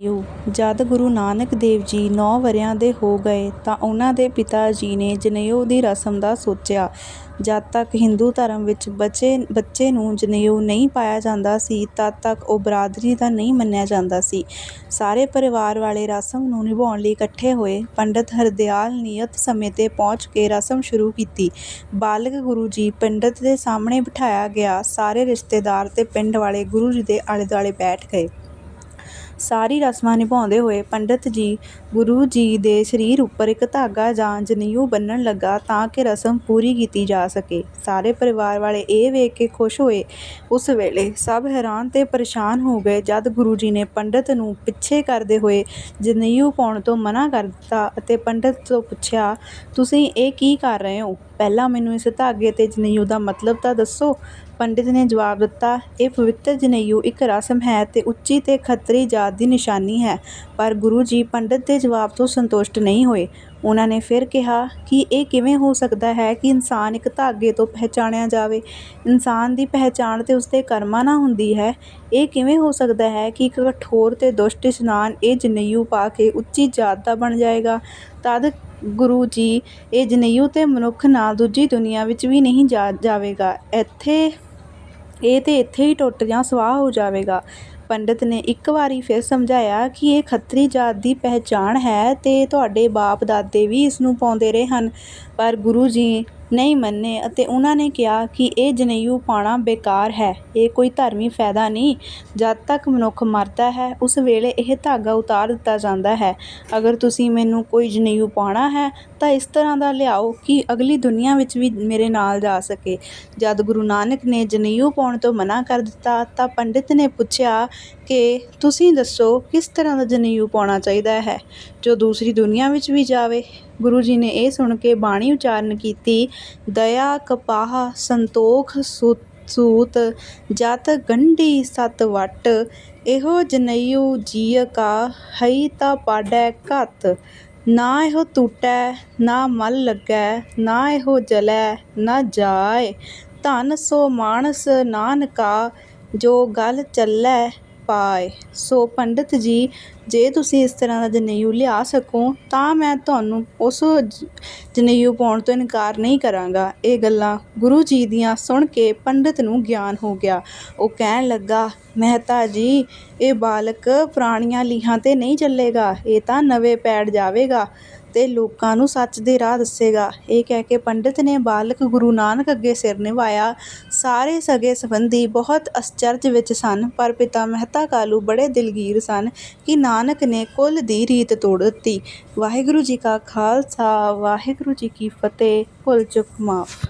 You ਜਦ ਗੁਰੂ ਨਾਨਕ ਦੇਵ ਜੀ ਨੌ ਵਰ੍ਹਿਆਂ ਦੇ ਹੋ ਗਏ ਤਾਂ ਉਨ੍ਹਾਂ ਦੇ ਪਿਤਾ ਜੀ ਨੇ ਜਨੇਊ ਦੀ ਰਸਮ ਦਾ ਸੋਚਿਆ। ਜਦ ਤੱਕ ਹਿੰਦੂ ਧਰਮ ਵਿੱਚ ਬੱਚੇ ਨੂੰ ਜਨੇਊ ਨਹੀਂ ਪਾਇਆ ਜਾਂਦਾ ਸੀ, ਤਦ ਤੱਕ ਉਹ ਬਰਾਦਰੀ ਦਾ ਨਹੀਂ ਮੰਨਿਆ ਜਾਂਦਾ ਸੀ। ਸਾਰੇ ਪਰਿਵਾਰ ਵਾਲੇ ਰਸਮ ਨੂੰ ਨਿਭਾਉਣ ਲਈ ਇਕੱਠੇ ਹੋਏ। ਪੰਡਿਤ ਹਰਦਿਆਲ ਨਿਯਤ ਸਮੇਂ ਤੇ ਪਹੁੰਚ ਕੇ ਰਸਮ ਸ਼ੁਰੂ ਕੀਤੀ। ਬਾਲਗ ਗੁਰੂ ਜੀ ਪੰਡਤ ਦੇ ਸਾਹਮਣੇ ਬਿਠਾਇਆ ਗਿਆ। ਸਾਰੇ ਰਿਸ਼ਤੇਦਾਰ ਤੇ ਪਿੰਡ ਵਾਲੇ ਗੁਰੂ ਜੀ ਦੇ ਆਲੇ ਦੁਆਲੇ ਬੈਠ ਗਏ। ਸਾਰੀ ਰਸਮਾਂ ਨਿਭਾਉਂਦੇ ਹੋਏ ਪੰਡਤ ਜੀ ਗੁਰੂ ਜੀ ਦੇ ਸਰੀਰ ਉੱਪਰ ਇੱਕ ਧਾਗਾ ਜਾਂ ਜਨੇਊ ਬੰਨ੍ਹਣ ਲੱਗਾ ਤਾਂ ਕਿ ਰਸਮ ਪੂਰੀ ਕੀਤੀ ਜਾ ਸਕੇ। ਸਾਰੇ ਪਰਿਵਾਰ ਵਾਲੇ ਇਹ ਵੇਖ ਕੇ ਖੁਸ਼ ਹੋਏ। ਉਸ ਵੇਲੇ ਸਭ ਹੈਰਾਨ ਤੇ ਪਰੇਸ਼ਾਨ ਹੋ ਗਏ ਜਦ ਗੁਰੂ ਜੀ ਨੇ ਪੰਡਤ ਨੂੰ ਪਿੱਛੇ ਕਰਦੇ ਹੋਏ ਜਨੇਊ ਪਾਉਣ ਤੋਂ ਮਨਾ ਕਰ ਦਿੱਤਾ ਅਤੇ ਪੰਡਤ ਤੋਂ ਪੁੱਛਿਆ, "ਤੁਸੀਂ ਇਹ ਕੀ ਕਰ ਰਹੇ ਹੋ? ਪਹਿਲਾਂ ਮੈਨੂੰ ਇਸ ਧਾਗੇ ਤੇ ਜਨੇਊ ਦਾ ਮਤਲਬ ਤਾਂ ਦੱਸੋ?" ਪੰਡਿਤ ਨੇ ਜਵਾਬ ਦਿੱਤਾ, "ਇਹ ਪਵਿੱਤਰ ਜਨੇਊ ਇੱਕ ਰਸਮ ਹੈ ਤੇ ਉੱਚੀ ਤੇ ਖੱਤਰੀ ਜਾਤ ਦੀ ਨਿਸ਼ਾਨੀ ਹੈ।" ਪਰ ਗੁਰੂ ਜੀ ਪੰਡਤ ਦੇ ਜਵਾਬ ਤੋਂ ਸੰਤੁਸ਼ਟ ਨਹੀਂ ਹੋਏ। ਉਹਨਾਂ ਨੇ ਫਿਰ ਕਿਹਾ, ਕਿ ਇਹ ਕਿਵੇਂ ਹੋ ਸਕਦਾ ਹੈ ਕਿ ਇਨਸਾਨ ਇੱਕ ਧਾਗੇ ਤੋਂ ਪਹਿਚਾਣਿਆ ਜਾਵੇ? ਇਨਸਾਨ ਦੀ ਪਹਿਚਾਣ ਤੇ ਉਸਦੇ ਕਰਮਾਂ ਨਾਲ ਹੁੰਦੀ ਹੈ। ਇਹ ਕਿਵੇਂ ਹੋ ਸਕਦਾ ਹੈ ਕਿ ਇੱਕ ਕਠੋਰ ਤੇ ਦੁਸ਼ਟ ਇਸ਼ਨਾਨ ਇਹ ਜਨੇਊ ਪਾ ਕੇ ਉੱਚੀ ਜਾਤ ਦਾ ਬਣ ਜਾਏਗਾ?" ਤਦ ਗੁਰੂ ਜੀ, "ਇਹ ਜਨੇਊ ਤੇ ਮਨੁੱਖ ਨਾਲ ਦੂਜੀ ਦੁਨੀਆਂ ਵਿੱਚ ਵੀ ਨਹੀਂ ਜਾ ਜਾਵੇਗਾ। ਇੱਥੇ ਇਹ ਤੇ ਇੱਥੇ ਹੀ ਟੁੱਟ ਜਾਂ ਸਵਾਹ ਹੋ ਜਾਵੇਗਾ।" ਪੰਡਤ ਨੇ ਇੱਕ ਵਾਰੀ ਫਿਰ ਸਮਝਾਇਆ ਕਿ ਇਹ ਖੱਤਰੀ ਜਾਤ ਦੀ ਪਹਿਚਾਣ ਹੈ ਤੇ ਤੁਹਾਡੇ ਬਾਪ ਦਾਦੇ ਵੀ ਇਸ ਨੂੰ ਪਾਉਂਦੇ ਰਹੇ ਹਨ। ਪਰ ਗੁਰੂ ਜੀ ਨਹੀਂ ਮੰਨੇ ਅਤੇ ਉਹਨਾਂ ਨੇ ਕਿਹਾ ਕਿ ਇਹ ਜਨੇਊ ਪਾਉਣਾ ਬੇਕਾਰ ਹੈ। ਇਹ ਕੋਈ ਧਰਮੀ ਫਾਇਦਾ ਨਹੀਂ। ਜਦ ਤੱਕ ਮਨੁੱਖ ਮਰਦਾ ਹੈ, ਉਸ ਵੇਲੇ ਇਹ ਧਾਗਾ ਉਤਾਰ ਦਿੱਤਾ ਜਾਂਦਾ ਹੈ। ਅਗਰ ਤੁਸੀਂ ਮੈਨੂੰ ਕੋਈ ਜਨੇਊ ਪਾਉਣਾ ਹੈ, ਤਾਂ ਇਸ ਤਰ੍ਹਾਂ ਦਾ ਲਿਆਓ ਕਿ ਅਗਲੀ ਦੁਨੀਆ ਵਿੱਚ ਵੀ ਮੇਰੇ ਨਾਲ ਜਾ ਸਕੇ। ਜਦ ਗੁਰੂ ਨਾਨਕ ਨੇ ਜਨੇਊ ਪਾਉਣ ਤੋਂ ਮਨਾ ਕਰ ਦਿੱਤਾ, ਤਾਂ ਪੰਡਿਤ ਨੇ ਪੁੱਛਿਆ ਕਿ ਤੁਸੀਂ ਦੱਸੋ ਕਿਸ ਤਰ੍ਹਾਂ ਦਾ ਜਨੇਊ ਪਾਉਣਾ ਚਾਹੀਦਾ ਹੈ, ਜੋ ਦੂਸਰੀ ਦੁਨੀਆਂ ਵਿੱਚ ਵੀ ਜਾਵੇ? ਗੁਰੂ ਜੀ ਨੇ ਇਹ ਸੁਣ ਕੇ ਬਾਣੀ ਉਚਾਰਨ ਕੀਤੀ, "ਦਇਆ ਕਪਾਹ ਸੰਤੋਖ ਸੂਤ ਜਤ ਗੰਢੀ ਸਤ ਵਟ। ਇਹੋ ਜਨੇਊ ਜੀਅ ਕਾ ਹਈ ਤਾ ਪਾਡੈ ਘਤ। ਨਾ ਇਹੋ ਟੁਟੈ ਨਾ ਮਲ ਲੱਗੈ ਨਾ ਇਹੋ ਜਲੈ ਨਾ ਜਾਏ ਧਨ ਸੋ ਮਾਣਸ ਨਾਨਕਾ ਜੋ ਗਲ ਚੱਲੈ ਪਾਏ ਸੋ ਪੰਡਤ ਜੀ, ਜੇ ਤੁਸੀਂ ਇਸ ਤਰ੍ਹਾਂ ਦਾ ਜਨੇਊ ਲਿਆ ਸਕੋ ਤਾਂ ਮੈਂ ਤੁਹਾਨੂੰ ਉਸ ਜਨੇਊ ਪਾਉਣ ਤੋਂ ਇਨਕਾਰ ਨਹੀਂ ਕਰਾਂਗਾ। ਇਹ ਗੱਲਾਂ ਗੁਰੂ ਜੀ ਦੀਆਂ ਸੁਣ ਕੇ ਪੰਡਿਤ ਨੂੰ ਗਿਆਨ ਹੋ ਗਿਆ। ਉਹ ਕਹਿਣ ਲੱਗਾ, "ਮਹਿਤਾ ਜੀ, ਇਹ ਬਾਲਕ ਪੁਰਾਣੀਆਂ ਲੀਹਾਂ ਤੇ ਨਹੀਂ ਚੱਲੇਗਾ। ਇਹ ਤਾਂ ਨਵੇਂ ਪੈੜ ਜਾਵੇਗਾ ਤੇ ਲੋਕਾਂ ਨੂੰ ਸੱਚ ਦੇ ਰਾਹ ਦੱਸੇਗਾ।" ਇਹ ਕਹਿ ਕੇ ਪੰਡਿਤ ਨੇ ਬਾਲਕ ਗੁਰੂ ਨਾਨਕ ਅੱਗੇ ਸਿਰ ਨਿਵਾਇਆ। ਸਾਰੇ ਸਗੇ ਸੰਬੰਧੀ ਬਹੁਤ ਅਸਚਰਜ ਵਿੱਚ ਸਨ, ਪਰ ਪਿਤਾ ਮਹਿਤਾ ਕਾਲੂ ਬੜੇ ਦਿਲਗੀਰ ਸਨ ਕਿ ਨਾਨਕ ਨੇ ਕੁੱਲ ਦੀ ਰੀਤ ਤੋੜ ਦਿੱਤੀ। ਵਾਹਿਗੁਰੂ ਜੀ ਕਾ ਖਾਲਸਾ, ਵਾਹਿਗੁਰੂ ਜੀ ਕੀ ਫਤਿਹ। ਭੁੱਲ ਚੁੱਕ ਮਾਫ਼